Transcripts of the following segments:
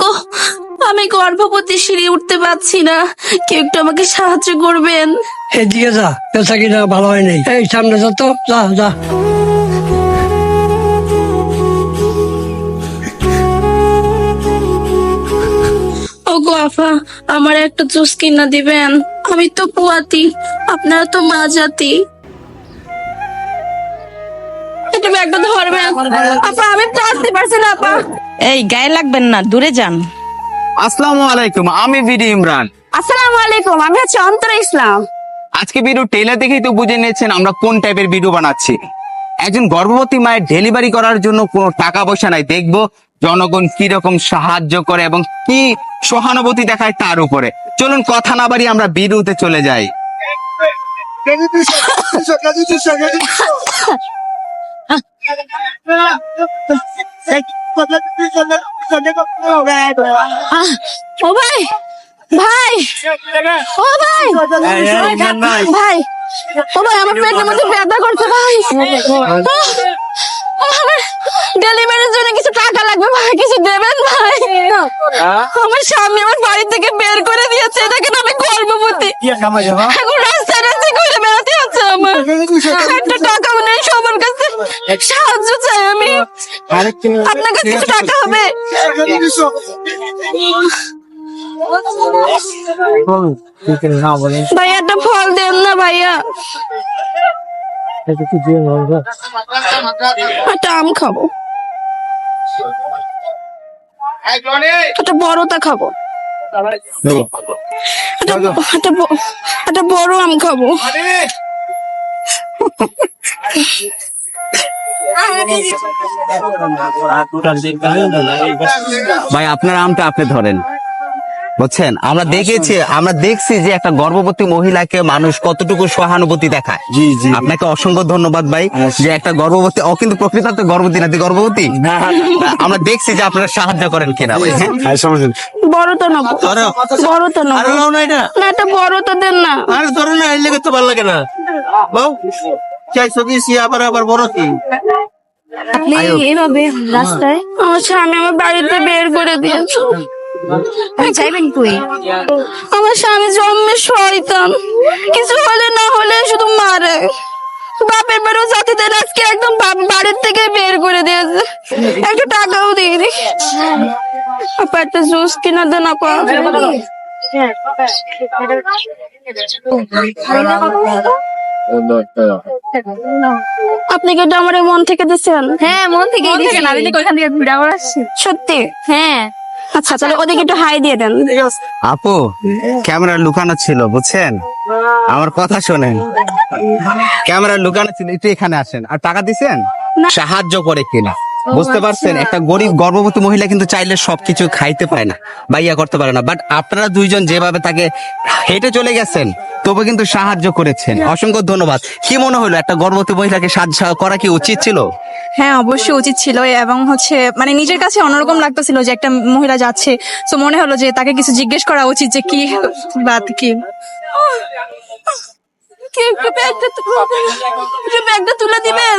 গো আমি গর্ভবতী সিঁড়ি উঠতে পারছি না। কেউ একটু আমাকে সাহায্য করবেন। এদিকে যা পেশা কিনা ভালো হয় নাই এই সামনে যা তো যা যা। আফা আমার একটা জুস কিনা দিবেন। আমি তো পুয়াতি আপনারা তো মা জাতি। একটু ব্যাগটা ধরবেন আপা আমি তো আসতে পারছি না আপা। এই গায়ে লাগবেন না দূরে যান। আসসালামু আলাইকুম আমি বিডি ইমরান। আসসালামু আলাইকুম আমি হচ্ছে অন্তর ইসলাম। আজকে ভিডিও টেলার দেখেই তো বুঝে নিয়েছেন আমরা কোন টাইপের ভিডিও বানাচ্ছি। একজন গর্ভবতী মায়ের ডেলিভারি করার জন্য কোনো টাকা পয়সা নাই দেখব জনগণ কি রকম সাহায্য করে এবং কি সহানুভূতি দেখায় তার উপরে। চলুন কথা না বাড়ি আমরা ভিডিওতে চলে যাই। ও ভাই ভাই ও ভাই। ভাই ও ভাই আমার পেটের মধ্যে ব্যথা করছে ভাই। ডেলিভারির জন্য কিছু টাকা লাগবে ভাই কিছু দেবেন ভাই? আমার স্বামী আমার বাড়ি থেকে বের করে দিয়েছে দেখেন আমি গর্ভবতী? এখন রাস্তায় রাস্তায় ঘুরে বেড়াতে আছে আমার একটা টাকাও নেই সবার কাছে সাহায্য চাই আমি। আপনার কাছে কিছু টাকা হবে। ভাইয়া একটা ফল দেন না ভাইয়া। একটা আম খাব। একটা বড়টা খাব। একটা বড় আম খাব। ভাই আপনার আমটা আপনি ধরেন। বুঝছেন? আমরা দেখেছি আমরা দেখছি যে একটা গর্ভবতী মহিলাকে মানুষ কতটুকু সহানুভূতি দেখায়। জি, জি। আপনাকে অসংখ্য ধন্যবাদ ভাই যে একটা গর্ভবতী ও কিন্তু প্রকৃতার্থ গর্ভবতী না গর্ভবতী? আমরা দেখছি যে আপনারা সাহায্য করেন কিনা ভাই হ্যাঁ? নেব নাও না এটা। না একটা দেন না। আরে ধরো না এর লেগে তো ভালো লাগে না। চাইছো কি আবার আবার বড় কি? আপনি এভাবে রাস্তায় আমার স্বামী আমার বাড়িতে বের করে দিয়েছে। চাইবেন কই? আমার স্বামী জন্মে শয়তান। কিছু হলে না হলে শুধু মারে। বাপের বাড়িও জাতিদের আজকে একদম বাপ- বাড়ির থেকে বের করে দিয়েছে। একটা টাকাও দিয়ে দি আপা একটা জুস কিনা দেন আপা। আপনি কি আমার মন থেকে দিচ্ছেন হ্যাঁ মন থেকে দিচ্ছেন আমি তো ওইখান থেকে ভিড়া আসছি। সত্যি? হ্যাঁ। আচ্ছা তাহলে ওদিকে একটু হাই দিয়ে দেন। আপু ক্যামেরা লুকানো ছিল বুঝছেন? আমার কথা শোনেন। ক্যামেরা লুকানো ছিল একটু এখানে আসেন। আর টাকা দিছেন? সাহায্য করে কিনা? বুঝতে পারছেন? একটা গরিব গর্ভবতী মহিলা কিন্তু চাইলে সবকিছু খাইতে পারে না বা ইয়া করতে পারে না। বাট আপনারা দুইজন যেভাবে তাকে হেঁটে চলে গেছেন তবে কিন্তু সাহায্য করেছেন। অসংখ্য ধন্যবাদ। কি মনে হলো একটা গর্ভবতী মহিলাকে সাহায্য করা কি উচিত ছিল? হ্যাঁ অবশ্যই উচিত ছিল এবং হচ্ছে মানে নিজের কাছে অন্যরকম লাগতেছিল যে একটা মহিলা যাচ্ছে। তো মনে হলো যে তাকে কিছু জিজ্ঞেস করা উচিত যে কি বাদ কি? কি ব্যাগটা তুলে দেন। ব্যাগটা তুলে দিবেন?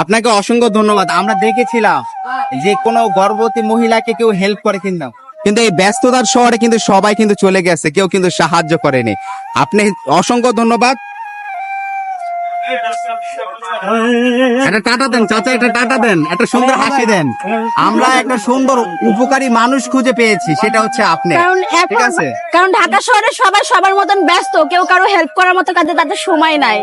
আপনাকে অসংখ্য ধন্যবাদ। আমরা দেখেছিলাম যে কোনো গর্ভবতী মহিলাকে কেউ হেল্প করে কিনা কিন্তু এই ব্যস্ততার শহরে কিন্তু সবাই কিন্তু চলে গেছে, কেউ কিন্তু সাহায্য করেনি। আপনি অসংখ্য ধন্যবাদ। একটা টাটা দেন চাচা একটা টাটা দেন একটা সুন্দর হাসি দেন। আমরা একটা সুন্দর উপকারী মানুষ খুঁজে পেয়েছি সেটা হচ্ছে আপনি। কারণ ঠিক আছে? কারণ ঢাকা শহরে সবাই সবার মতন ব্যস্ত কেউ কারও হেল্প করার মতো কাজে তাদের সময় নাই।